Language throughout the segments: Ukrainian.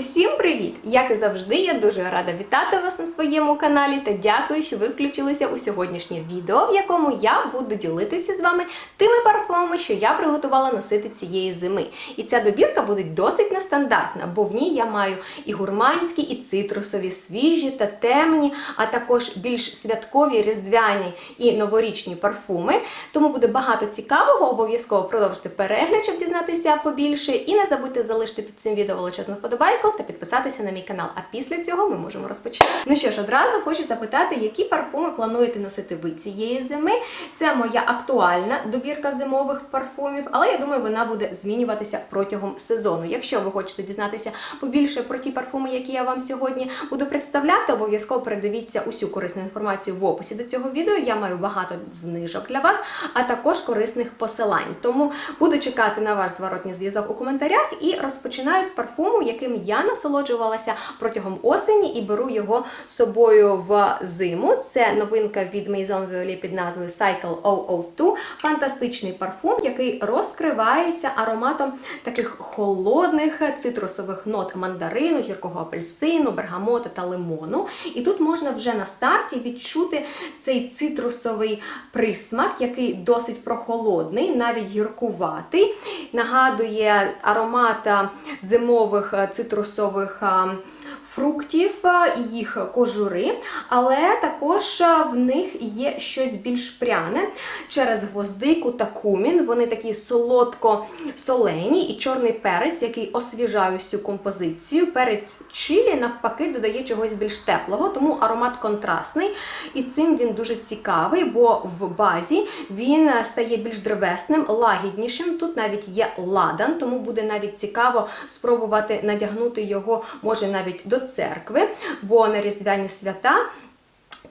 Усім привіт! Як і завжди, я дуже рада вітати вас на своєму каналі та дякую, що ви включилися у сьогоднішнє відео, в якому я буду ділитися з вами тими парфумами, що я приготувала носити цієї зими. І ця добірка буде досить нестандартна, бо в ній я маю і гурманські, і цитрусові, свіжі та темні, а також більш святкові, різдвяні і новорічні парфуми. Тому буде багато цікавого. Обов'язково продовжуйте перегляд, щоб дізнатися побільше. І не забудьте залишити під цим відео величезну вподобайку та підписатися на мій канал. А після цього ми можемо розпочати. Ну що ж, одразу хочу запитати, які парфуми плануєте носити ви цієї зими. Це моя актуальна добірка зимових парфумів, але я думаю, вона буде змінюватися протягом сезону. Якщо ви хочете дізнатися побільше про ті парфуми, які я вам сьогодні буду представляти, обов'язково передивіться усю корисну інформацію в описі до цього відео. Я маю багато знижок для вас, а також корисних посилань. Тому буду чекати на ваш зворотній зв'язок у коментарях і розпочинаю з парфуму, яким я насолоджувалася протягом осені і беру його з собою в зиму. Це новинка від Maison Violet під назвою Cycle 002. Фантастичний парфум, який розкривається ароматом таких холодних цитрусових нот мандарину, гіркого апельсину, бергамота та лимону. І тут можна вже на старті відчути цей цитрусовий присмак, який досить прохолодний, навіть гіркуватий. Нагадує аромат зимових а, цитрусових. Фруктів і їх кожури, але також в них є щось більш пряне через гвоздику та кумін. Вони такі солодко-солені і чорний перець, який освіжає всю композицію. Перець чилі, навпаки, додає чогось більш теплого, тому аромат контрастний. І цим він дуже цікавий, бо в базі він стає більш древесним, лагіднішим. Тут навіть є ладан, тому буде навіть цікаво спробувати надягнути його, може навіть до церкви, бо на різдвяні свята.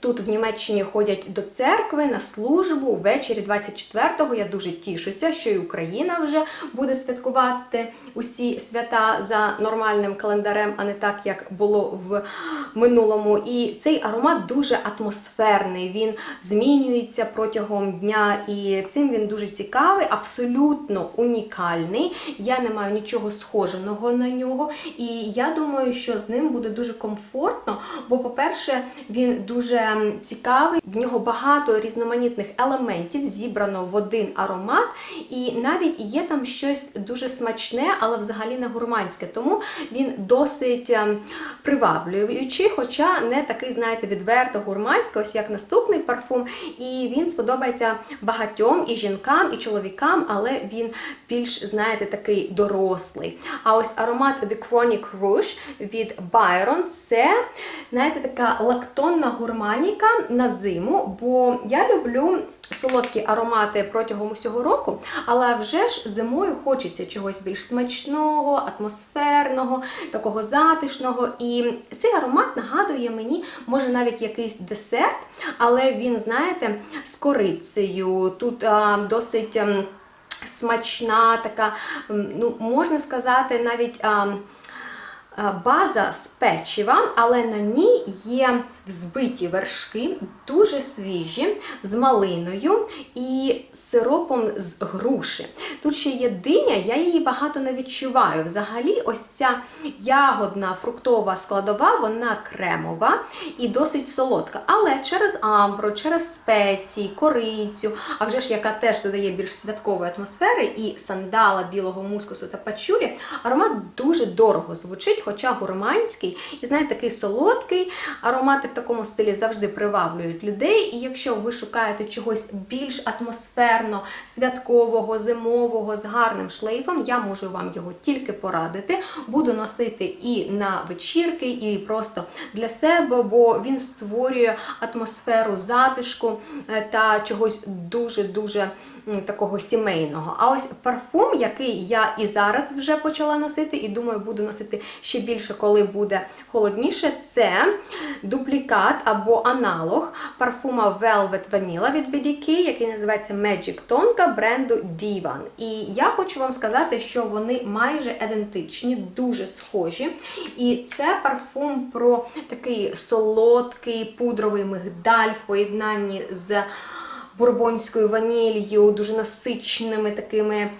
Тут в Німеччині ходять до церкви на службу ввечері 24-го. Я дуже тішуся, що і Україна вже буде святкувати усі свята за нормальним календарем, а не так, як було в минулому. І цей аромат дуже атмосферний. Він змінюється протягом дня, і цим він дуже цікавий, абсолютно унікальний. Я не маю нічого схоженого на нього. І я думаю, що з ним буде дуже комфортно, бо, по-перше, він дуже цікавий, в нього багато різноманітних елементів зібрано в один аромат, і навіть є там щось дуже смачне, але взагалі не гурманське. Тому він досить ем, приваблюючий, хоча не такий, знаєте, відверто гурманський, ось як наступний парфум. І він сподобається багатьом і жінкам, і чоловікам, але він більш, знаєте, такий дорослий. А ось аромат The Chronic Rouge від Byron це, знаєте, така лактонна гурманіка на зиму, бо я люблю. Солодкі аромати протягом усього року, але вже ж зимою хочеться чогось більш смачного, атмосферного, такого затишного. І цей аромат нагадує мені, може навіть якийсь десерт, але він, знаєте, з корицею. Тут а, досить м, смачна, така, ну, можна сказати, навіть. А, База з печива, але на ній є взбиті вершки, дуже свіжі, з малиною і сиропом з груші. Тут ще є диня, я її багато не відчуваю. Взагалі, ось ця ягодна фруктова складова, вона кремова і досить солодка. Але через амбру, через спеції, корицю, а вже ж яка теж додає більш святкової атмосфери, і сандала, білого мускусу та пачулі, аромат дуже дорого звучить, хоча гурманський. І знаєте, такий солодкий аромати в такому стилі завжди приваблюють людей. І якщо ви шукаєте чогось більш атмосферно, святкового, зимового, з гарним шлейфом, я можу вам його тільки порадити. Буду носити і на вечірки, і просто для себе, бо він створює атмосферу затишку е, та чогось дуже-дуже такого сімейного. А ось парфум, який я і зараз вже почала носити, і думаю, буду носити ще більше, коли буде холодніше, це дуплікат або аналог парфума Velvet Vanilla від BDK, який називається Magic Tonka бренду Divan. І я хочу вам сказати, що вони майже ідентичні, дуже схожі. І це парфум про такий солодкий пудровий мигдаль в поєднанні з бурбонською ванілью, дуже насиченими такими.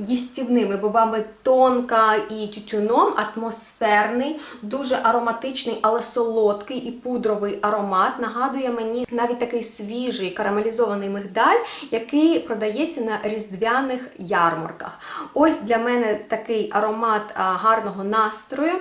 Їстівними бобами тонка і тютюном, атмосферний, дуже ароматичний, але солодкий і пудровий аромат. Нагадує мені навіть такий свіжий карамелізований мигдаль, який продається на різдвяних ярмарках. Ось для мене такий аромат гарного настрою.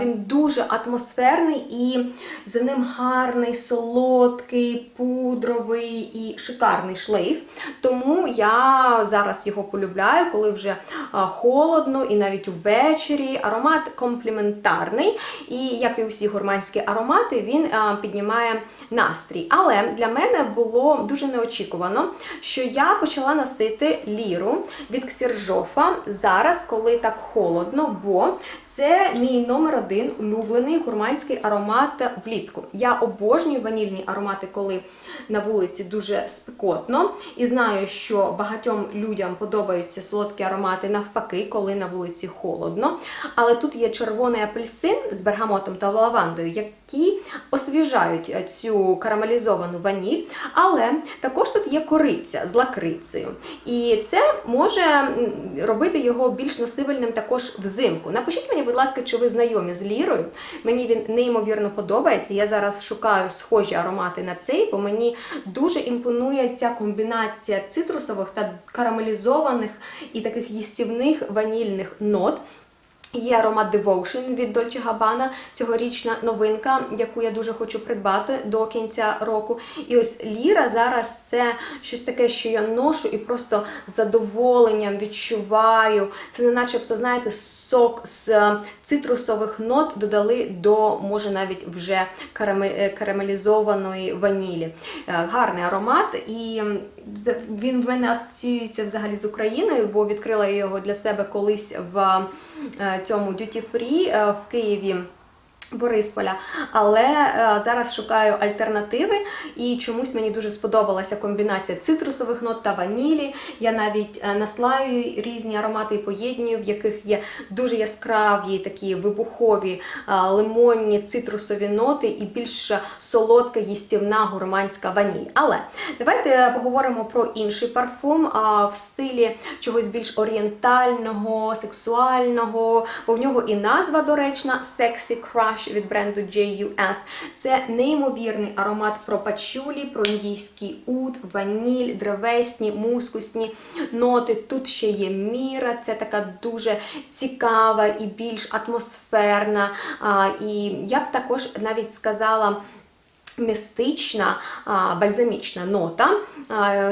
Він дуже атмосферний і за ним гарний, солодкий, пудровий і шикарний шлейф. Тому я зараз його полюбляю, коли вже холодно і навіть увечері. Аромат компліментарний, і як і усі гурманські аромати, він піднімає настрій. Але для мене було дуже неочікувано, що я почала носити ліру від Ксіржофа зараз, коли так холодно, бо це мій номер один улюблений гурманський аромат влітку. Я обожнюю ванільні аромати, коли на вулиці дуже спекотно, і знаю, що багатьом людям подобаються солодкі аромати навпаки, коли на вулиці холодно. Але тут є червоний апельсин з бергамотом та лавандою, які освіжають цю карамелізовану ваніль. Але також тут є кориця з лакрицею. І це може робити його більш носибельним також взимку. Напишіть мені, будь ласка, чи ви знайомі з лірою. Мені він неймовірно подобається. Я зараз шукаю схожі аромати на цей, бо мені дуже імпонує ця комбінація цитрусових та карамелізованих і таких їстівних ванільних нот. Є аромат Devotion від Dolce Gabbana, цьогорічна новинка, яку я дуже хочу придбати до кінця року. І ось Ліра зараз це щось таке, що я ношу і просто з задоволенням відчуваю. Це не начебто, знаєте, сок з цитрусових нот додали до, може, навіть вже е, карамелізованої ванілі. Е, Гарний аромат, і він в мене асоціюється взагалі з Україною, бо відкрила я його для себе колись в е, цьому Duty Free е, в Києві. Борисполя, але е, зараз шукаю альтернативи, і чомусь мені дуже сподобалася комбінація цитрусових нот та ванілі. Я навіть е, наслаю різні аромати і поєднюю, в яких є дуже яскраві такі вибухові е, лимонні цитрусові ноти і більш солодка їстівна гурманська ваніль. Але давайте поговоримо про інший парфум а, в стилі чогось більш орієнтального, сексуального, бо в нього і назва доречна Sexy Crush від бренду JUS. Це неймовірний аромат про пачулі, про індійський уд, ваніль, древесні, мускусні ноти. Тут ще є міра, це така дуже цікава і більш атмосферна. І я б також навіть сказала. Містична бальзамічна нота,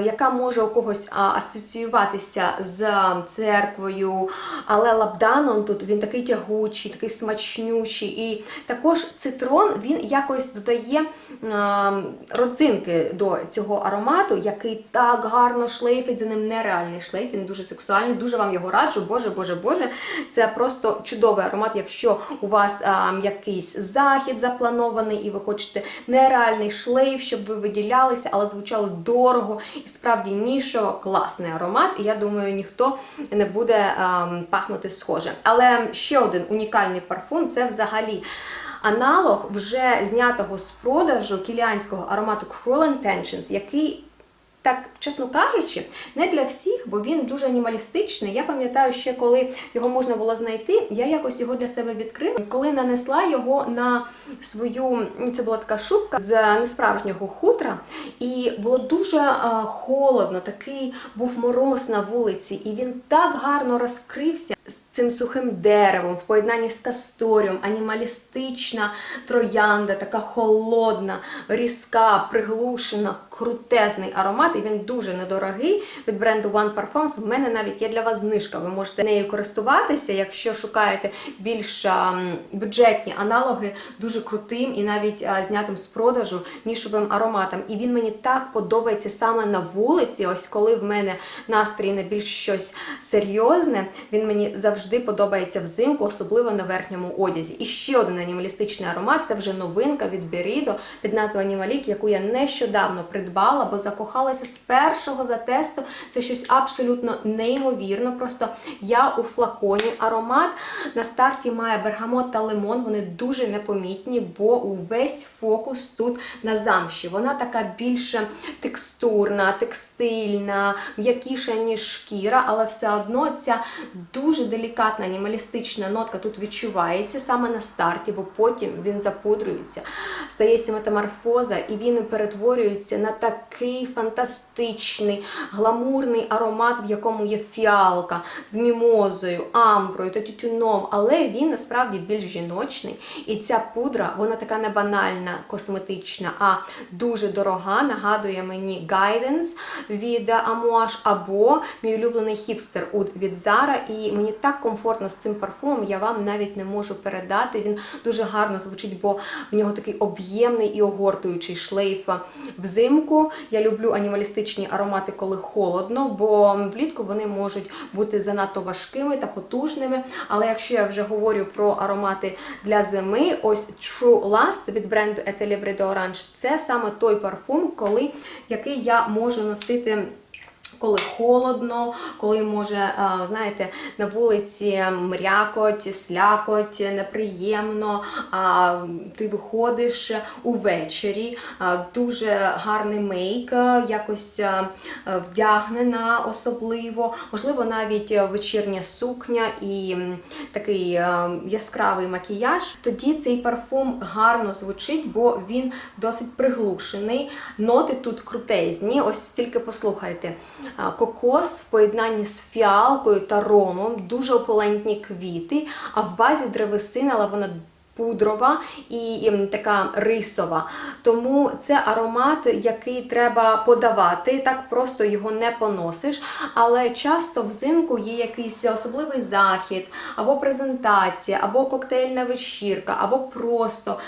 яка може у когось асоціюватися з церквою, але лабданом тут він такий тягучий, такий смачнючий. І також цитрон він якось додає родзинки до цього аромату, який так гарно шлейфить, за ним нереальний шлейф, він дуже сексуальний, дуже вам його раджу. Боже, боже, боже. Це просто чудовий аромат, якщо у вас якийсь захід запланований і ви хочете нереальний шлейф, щоб ви виділялися, але звучало дорого і справді нішо, класний аромат. І я думаю, ніхто не буде ем, пахнути схоже. Але ще один унікальний парфум це взагалі. Аналог вже знятого з продажу кіліанського аромату Cruel Intentions, який так, чесно кажучи, не для всіх, бо він дуже анімалістичний. Я пам'ятаю, ще коли його можна було знайти, я якось його для себе відкрила. Коли нанесла його на свою, це була така шубка з несправжнього хутра, і було дуже а, холодно, такий був мороз на вулиці, і він так гарно розкрився з цим сухим деревом в поєднанні з касторіум, анімалістична троянда, така холодна, різка, приглушена, крутезний аромат, і він дуже недорогий від бренду One Parfums. В мене навіть є для вас знижка. Ви можете нею користуватися, якщо шукаєте більш бюджетні аналоги, дуже крутим і навіть знятим з продажу нішовим ароматом. І він мені так подобається саме на вулиці. Ось коли в мене настрій на більш щось серйозне, він мені завжди подобається взимку, особливо на верхньому одязі. І ще один анімалістичний аромат це вже новинка від Берідо під назвою Анімалік, яку я нещодавно придбала бо закохалася з першого затесту. Це щось абсолютно неймовірно. Просто я у флаконі. Аромат на старті має бергамот та лимон. Вони дуже непомітні, бо увесь фокус тут на замші. Вона така більше текстурна, текстильна, м'якіша, ніж шкіра, але все одно ця дуже делікатна анімалістична нотка тут відчувається саме на старті, бо потім він запудрюється, стається метаморфоза, і він перетворюється на такий фантастичний, гламурний аромат, в якому є фіалка з мімозою, амброю та тютюном, але він насправді більш жіночний. І ця пудра, вона така не банальна, косметична, а дуже дорога. Нагадує мені Guidance від Amouage або мій улюблений хіпстер від Zara. І мені так комфортно з цим парфумом, я вам навіть не можу передати. Він дуже гарно звучить, бо в нього такий об'ємний і огортуючий шлейф взимку. Я люблю анімалістичні аромати, коли холодно, бо влітку вони можуть бути занадто важкими та потужними. Але якщо я вже говорю про аромати для зими, ось True Last від бренду Etelibre d'Orange, це саме той парфум, коли, який я можу носити. Коли холодно, коли може, знаєте, на вулиці мрякоть, слякоть, неприємно, а ти виходиш увечері, дуже гарний мейк, якось вдягнена особливо, можливо, навіть вечірня сукня і такий яскравий макіяж. Тоді цей парфум гарно звучить, бо він досить приглушений. Ноти тут крутезні. Ось тільки послухайте. Кокос в поєднанні з фіалкою та ромом, дуже опулентні квіти, а в базі древесина, але вона пудрова і така рисова. Тому це аромат, який треба подавати, так просто його не поносиш. Але часто взимку є якийсь особливий захід, або презентація, або коктейльна вечірка, або просто,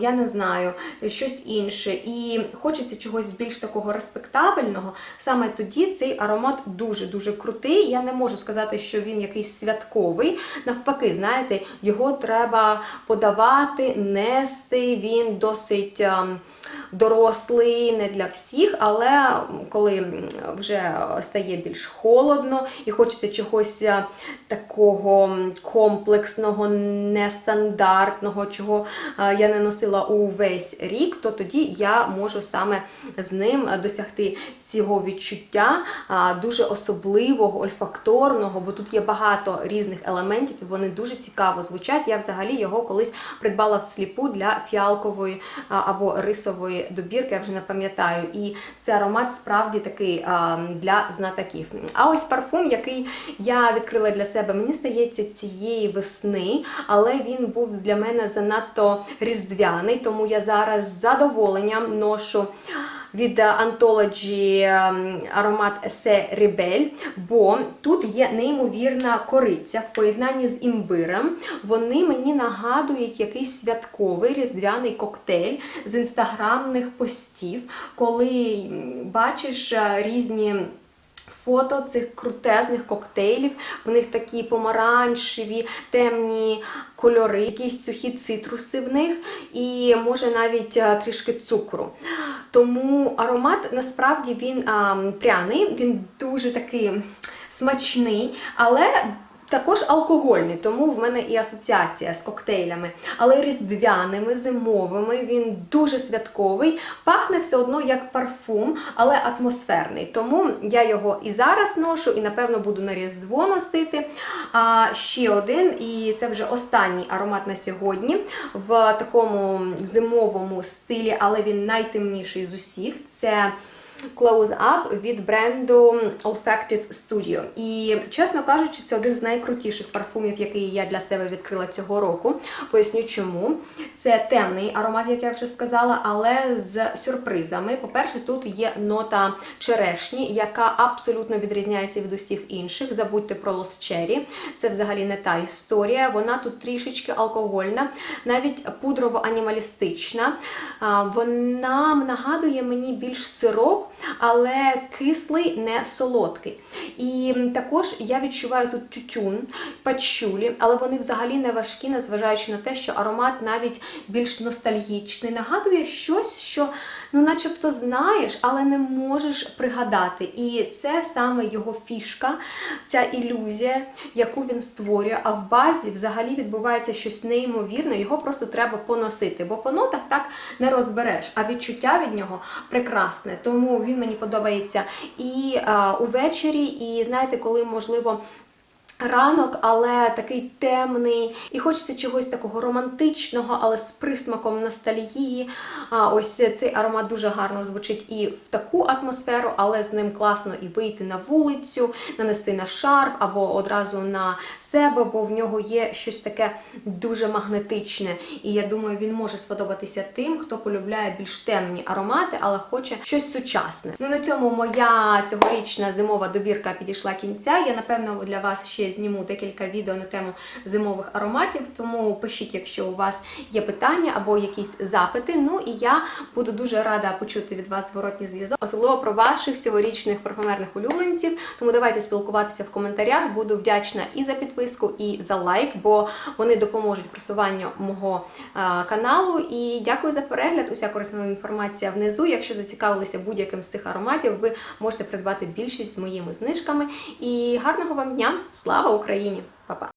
я не знаю, щось інше. І хочеться чогось більш такого респектабельного. Саме тоді цей аромат дуже-дуже крутий. Я не можу сказати, що він якийсь святковий. Навпаки, знаєте, його треба подавати, нести. Він досить ем, дорослий, не для всіх, але коли вже стає більш холодно і хочеться чогось е, такого комплексного, нестандартного, чого е, я не носила увесь рік, то тоді я можу саме з ним досягти цього відчуття дуже особливого, ольфакторного, бо тут є багато різних елементів, і вони дуже цікаво звучать. Я взагалі його колись придбала всліпу для фіалкової або рисової добірки, я вже не пам'ятаю. І це аромат справді такий для знатоків. А ось парфум, який я відкрила для себе, мені здається, цієї весни, але він був для мене занадто різдвяний, тому я зараз з задоволенням ношу від Anthology ем, аромат Есе Рібель, бо тут є неймовірна кориця в поєднанні з імбирем. Вони мені нагадують якийсь святковий різдвяний коктейль з інстаграмних постів, коли бачиш е, різні. Фото цих крутезних коктейлів, в них такі помаранчеві, темні кольори, якісь сухі цитруси в них, і може навіть е, трішки цукру. Тому аромат насправді він а, пряний, він дуже такий смачний, але також алкогольний, тому в мене і асоціація з коктейлями, але різдвяними, зимовими, він дуже святковий, пахне все одно як парфум, але атмосферний. Тому я його і зараз ношу, і напевно буду на Різдво носити. А ще один, і це вже останній аромат на сьогодні в такому зимовому стилі, але він найтемніший з усіх. Це Close Up від бренду Olfactive Studio. І, чесно кажучи, це один з найкрутіших парфумів, який я для себе відкрила цього року. Поясню чому. Це темний аромат, як я вже сказала, але з сюрпризами. По-перше, тут є нота черешні, яка абсолютно відрізняється від усіх інших. Забудьте про Lost Cherry. Це взагалі не та історія. Вона тут трішечки алкогольна, навіть пудрово-анімалістична. Вона нагадує мені більш сироп, але кислий, не солодкий. І також я відчуваю тут тютюн, пачулі, але вони взагалі не важкі, незважаючи на те, що аромат навіть більш ностальгічний. Нагадує щось, що ну начебто знаєш, але не можеш пригадати. І це саме його фішка, ця ілюзія, яку він створює. А в базі взагалі відбувається щось неймовірне, його просто треба поносити, бо по нотах так не розбереш. А відчуття від нього прекрасне. Тому він мені подобається і а, увечері, і знаєте, коли можливо. Ранок, але такий темний, і хочеться чогось такого романтичного, але з присмаком ностальгії. А ось цей аромат дуже гарно звучить і в таку атмосферу, але з ним класно і вийти на вулицю, нанести на шарф або одразу на себе, бо в нього є щось таке дуже магнетичне. І я думаю, він може сподобатися тим, хто полюбляє більш темні аромати, але хоче щось сучасне. Ну на цьому моя цьогорічна зимова добірка підійшла кінця. Я напевно для вас ще зніму декілька відео на тему зимових ароматів. Тому пишіть, якщо у вас є питання або якісь запити. Ну і я буду дуже рада почути від вас зворотній зв'язок, особливо про ваших цьогорічних парфумерних улюбленців. Тому давайте спілкуватися в коментарях. Буду вдячна і за підписку, і за лайк, бо вони допоможуть просуванню мого е, каналу. І дякую за перегляд. Уся корисна інформація внизу. Якщо зацікавилися будь-яким з цих ароматів, ви можете придбати більшість з моїми знижками. І гарного вам дня! Слава Україні! Па-па!